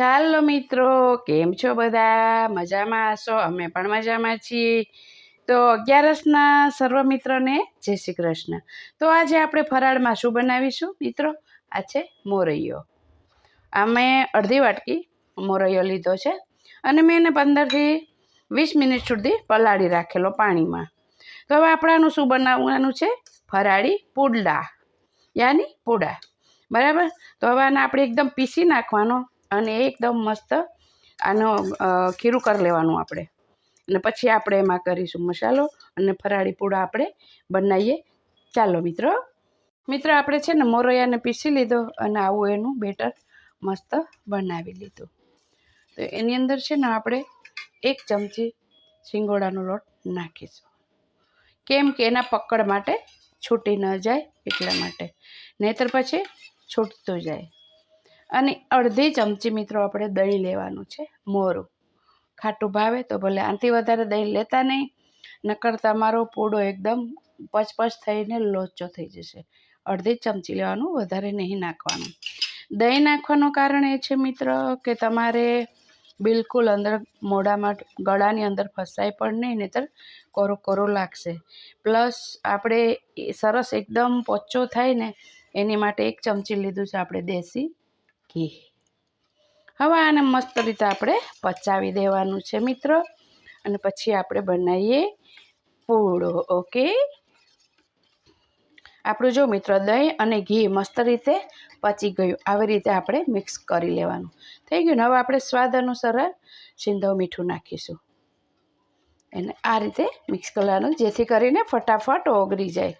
ચાલો મિત્રો, કેમ છો બધા? મજામાં હશો? અમે પણ મજામાં છીએ. તો અગિયારસના સર્વ મિત્રોને જય શ્રી કૃષ્ણ. તો આજે આપણે ફરાળમાં શું બનાવીશું મિત્રો? આ છે મોરૈયો. અમે અડધી વાટકી મોરૈયો લીધો છે અને મેં એને પંદરથી વીસ મિનિટ સુધી પલાળી રાખેલો પાણીમાં. તો હવે આપણાનું શું બનાવવાનું છે? ફરાળી પુડલા, યાની પૂડા. બરાબર? તો હવે આને આપણે એકદમ પીસી નાખવાનો અને એકદમ મસ્ત આનો ખીરું કરી લેવાનું આપણે. અને પછી આપણે એમાં કરીશું મસાલો અને ફરાળી પૂડા આપણે બનાવીએ. ચાલો મિત્રો. મિત્રો, આપણે છે ને મોરૈયાને પીસી લીધો અને આવું એનું બેટર મસ્ત બનાવી લીધું. તો એની અંદર છે ને આપણે એક ચમચી શિંગોડાનો લોટ નાખીશું. કેમ કે એના પકડ માટે છૂટી ન જાય એટલા માટે. નહીતર પછી છૂટતું જાય. અને અડધી ચમચી મિત્રો આપણે દહીં લેવાનું છે, મોરું. ખાટું ભાવે તો ભલે આનાથી વધારે દહીં લેતા નહીં, નકર તમારો પૂડો એકદમ પચપચ થઈને લોચો થઈ જશે. અડધી ચમચી લેવાનું, વધારે નહીં નાખવાનું. દહીં નાખવાનું કારણ એ છે મિત્ર કે તમારે બિલકુલ અંદર મોઢામાં ગળાની અંદર ફસાય પણ નહીં, નહીતર કોરો કોરો લાગશે. પ્લસ આપણે સરસ એકદમ પોચો થાય ને, એની માટે એક ચમચી લીધું છે આપણે દેશી ઘી હવે આને મસ્ત રીતે આપણે પચાવી દેવાનું છે મિત્રો. અને પછી આપણે બનાવીએ પૂડો, ઓકે? આપણું જો મિત્રો દહીં અને ઘી મસ્ત રીતે પચી ગયું. આવી રીતે આપણે મિક્સ કરી લેવાનું. થઈ ગયું ને? હવે આપણે સ્વાદ અનુસાર સિંધવ મીઠું નાખીશું. એને આ રીતે મિક્સ કરવાનું, જેથી કરીને ફટાફટ ઓગળી જાય.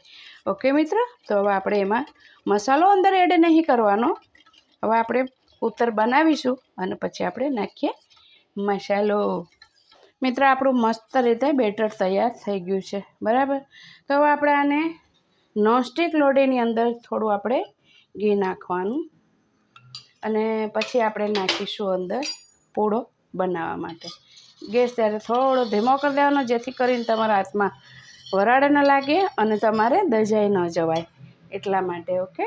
ઓકે મિત્રો? તો હવે આપણે એમાં મસાલો અંદર એડ નહીં કરવાનો. હવે આપણે ઉત્તર બનાવીશું અને પછી આપણે નાખીએ મસાલો. મિત્રો, આપણું મસ્ત રીતે બેટર તૈયાર થઈ ગયું છે, બરાબર? તો હવે આપણે આને નોનસ્ટિક લોડીની અંદર થોડું આપણે ઘી નાખવાનું અને પછી આપણે નાખીશું અંદર પૂડો બનાવવા માટે. ગેસ ત્યારે થોડો ધીમો કરી દેવાનો, જેથી કરીને તમારા હાથમાં વરાળ ન લાગે અને તમારે દજાઈ ન જવાય એટલા માટે, ઓકે?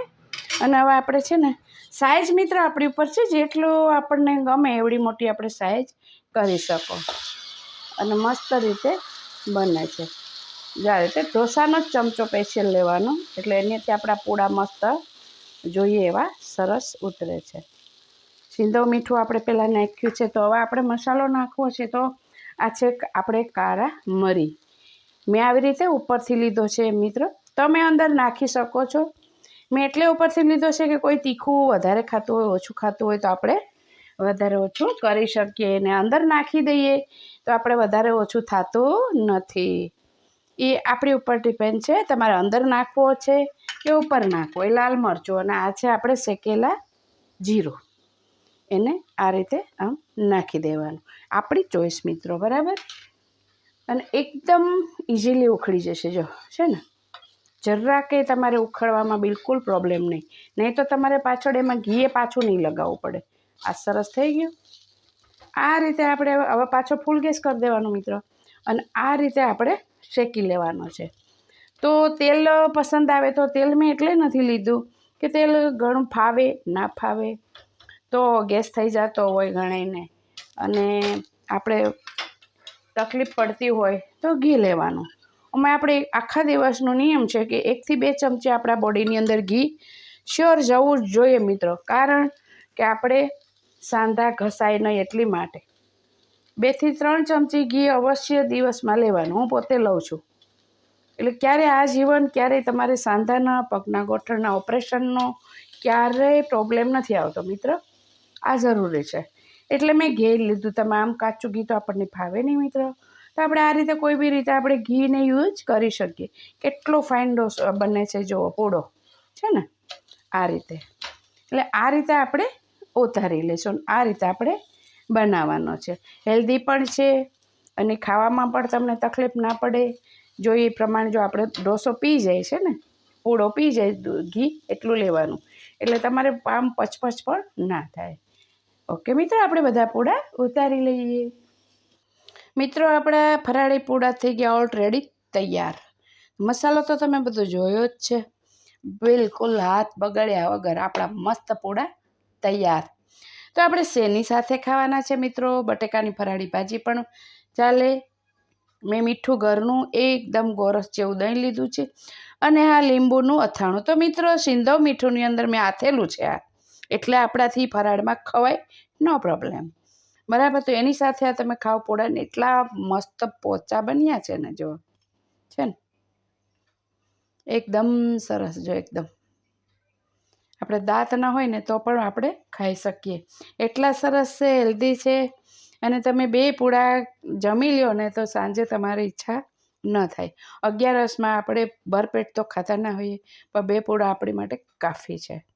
અને હવે આપણે છે ને સાઇઝ મિત્ર આપણી ઉપર છે, જેટલું આપણને ગમે એવડી મોટી આપણે સાઇઝ કરી શકો. અને મસ્ત રીતે બને છે. જ્યારે તે ઢોસાનો જ ચમચો સ્પેશિયલ લેવાનો. એટલે એનાથી આપણા પૂડા મસ્ત જોઈએ એવા સરસ ઉતરે છે. સિંધો મીઠું આપણે પહેલાં નાખ્યું છે, તો હવે આપણે મસાલો નાખવો છે, તો આ છે આપણે કારા મરી. મેં આવી રીતે ઉપરથી લીધો છે, મિત્રો. તમે અંદર નાખી શકો છો. મેં એટલે ઉપરથી લીધો છે કે કોઈ તીખું વધારે ખાતું હોય, ઓછું ખાતું હોય તો આપણે વધારે ઓછું કરી શકીએ અને અંદર નાખી દઈએ તો આપણે વધારે ઓછું થતું નથી. એ આપણી ઉપર ડિપેન્ડ છે, તમારે અંદર નાખવો છે કે ઉપર નાખવો. એ લાલ મરચું અને આ છે આપણે શેકેલા જીરું. એને આ રીતે આમ નાખી દેવાનું. આપણી ચોઈસ મિત્રો, બરાબર? અને એકદમ ઇઝીલી ઉખડી જશે જો, છે ને? જરા કે તમારે ઉખડવામાં બિલકુલ પ્રોબ્લેમ નહીં. નહીં તો તમારે પાછળ એમાં ઘીએ પાછું નહીં લગાવવું પડે. આ સરસ થઈ ગયું. આ રીતે આપણે હવે પાછો ફૂલ ગેસ કરી દેવાનો મિત્રો. અને આ રીતે આપણે શેકી લેવાનો છે. તો તેલ પસંદ આવે તો તેલ મેં એટલે નથી લીધું કે તેલ ઘણું ફાવે, ના ફાવે. તો ગેસ થઈ જતો હોય ઘણાઈને અને આપણે તકલીફ પડતી હોય તો ઘી લેવાનું. અમે આપણે આખા દિવસનો નિયમ છે કે એકથી બે ચમચી આપણા બોડીની અંદર ઘી શ્યોર જવું જ જોઈએ મિત્રો. કારણ કે આપણે સાંધા ઘસાય નહીં એટલી માટે. બેથી ત્રણ ચમચી ઘી અવશ્ય દિવસમાં લેવાનું. હું પોતે લઉં છું. એટલે ક્યારે આ જીવન ક્યારેય તમારે સાંધાના, પગના ગોઠણના, ઓપરેશનનો ક્યારેય પ્રોબ્લેમ નથી આવતો મિત્ર. આ જરૂરી છે. એટલે મેં ઘી લીધું. તમે આમ કાચું ઘી તો આપણને ફાવે નહીં મિત્ર. તો આપણે આ રીતે કોઈ બી રીતે આપણે ઘીને યુઝ કરી શકીએ. કેટલો ફાઇન ડોસ બને છે જુઓ, પૂડો. છે ને? આ રીતે. એટલે આ રીતે આપણે ઉતારી લઈશું આ રીતે આપણે બનાવવાનો છે. હેલ્ધી પણ છે અને ખાવામાં પણ તમને તકલીફ ના પડે. જો એ પ્રમાણે જો આપણે ડોસો પી જાય છે ને, પૂડો પી જાય ઘી, એટલું લેવાનું. એટલે તમારે આમ પચપચ પણ ના થાય. ઓકે મિત્રો, આપણે બધા પૂળા ઉતારી લઈએ. મિત્રો, આપણા ફરાળી પૂડા થઈ ગયા ઓલરેડી તૈયાર. મસાલો તો તમે બધો જોયો જ છે. બિલકુલ હાથ બગાડ્યા વગર આપણા મસ્ત પૂડા તૈયાર. તો આપણે શેની સાથે ખાવાના છે મિત્રો? બટેકાની ફરાળી ભાજી પણ. ચાલે, મેં મીઠું ઘરનું એકદમ ગોરસ જેવું દહીં લીધું છે. અને આ લીંબુનું અથાણું. તો મિત્રો, સિંધવ મીઠુંની અંદર મેં આથેલું છે આ. એટલે આપણાથી ફરાળમાં ખવાય, નો પ્રોબ્લેમ બરાબર, તો એની સાથે આ તમે ખાવ પોળાને એટલા મસ્ત પોચા બન્યા છે ને જો. છે ને? એકદમ સરસ જો, એકદમ. આપણે દાંત ના હોય ને તો પણ આપણે ખાઈ શકીએ. એટલા સરસ છે હેલ્ધી છે. અને તમે બે પૂળા જમી લ્યો ને તો સાંજે તમારી ઈચ્છા ન થાય. અગિયારસમાં આપણે ભરપેટ તો ખાતા ના હોઈએ, પણ બે પૂળા આપણી માટે કાફી છે.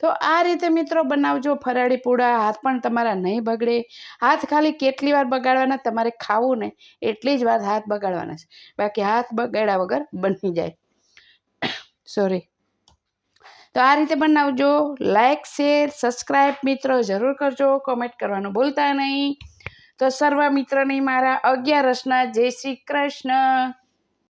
તો આ રીતે મિત્રો બનાવજો, ફરાળી પૂડા, હાથ પણ તમારા નહીં બગડે. હાથ ખાલી કેટલી વાર બગાડવાના, તમારે ખાવું ને એટલી જ વાર હાથ બગાડવાના છે. બાકી હાથ બગાડ્યા વગર બની જાય. સોરી તો આ રીતે બનાવજો. લાઇક શેર સબસ્ક્રાઈબ મિત્રો જરૂર કરજો. કોમેન્ટ કરવાનું ભૂલતા નહીં. તો સર્વ મિત્રની મારા અગિયારસના જય શ્રી કૃષ્ણ.